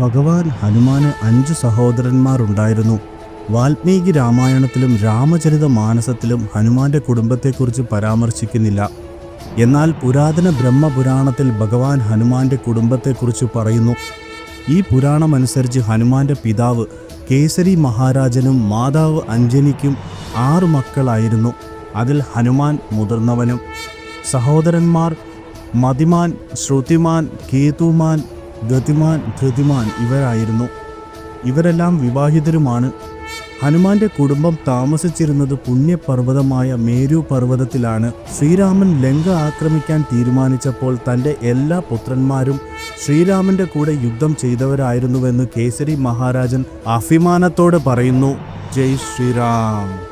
ഭഗവാൻ ഹനുമാന് അഞ്ച് സഹോദരന്മാരുണ്ടായിരുന്നു. വാൽമീകി രാമായണത്തിലും രാമചരിത മാനസത്തിലും ഹനുമാന്റെ കുടുംബത്തെക്കുറിച്ച് പരാമർശിക്കുന്നില്ല. എന്നാൽ പുരാതന ബ്രഹ്മപുരാണത്തിൽ ഭഗവാൻ ഹനുമാന്റെ കുടുംബത്തെക്കുറിച്ച് പറയുന്നു. ഈ പുരാണമനുസരിച്ച് ഹനുമാന്റെ പിതാവ് കേസരി മഹാരാജനും മാതാവ് അഞ്ജനിക്കും ആറു മക്കളായിരുന്നു. അതിൽ ഹനുമാൻ മുതിർന്നവനും. സഹോദരന്മാർ മതിമാൻ ശ്രുതിമാൻ കേതുമാൻ ഗതിമാൻ ധൃതിമാൻ ഇവരായിരുന്നു. ഇവരെല്ലാം വിവാഹിതരുമാണ്. ഹനുമാന്റെ കുടുംബം താമസിച്ചിരുന്നത് പുണ്യപർവതമായ മേരു പർവതത്തിലാണ്. ശ്രീരാമൻ ലങ്ക ആക്രമിക്കാൻ തീരുമാനിച്ചപ്പോൾ തന്റെ എല്ലാ പുത്രന്മാരും ശ്രീരാമന്റെ കൂടെ യുദ്ധം ചെയ്തവരായിരുന്നുവെന്ന് കേസരി മഹാരാജൻ അഭിമാനത്തോടെ പറയുന്നു. ജയ് ശ്രീറാം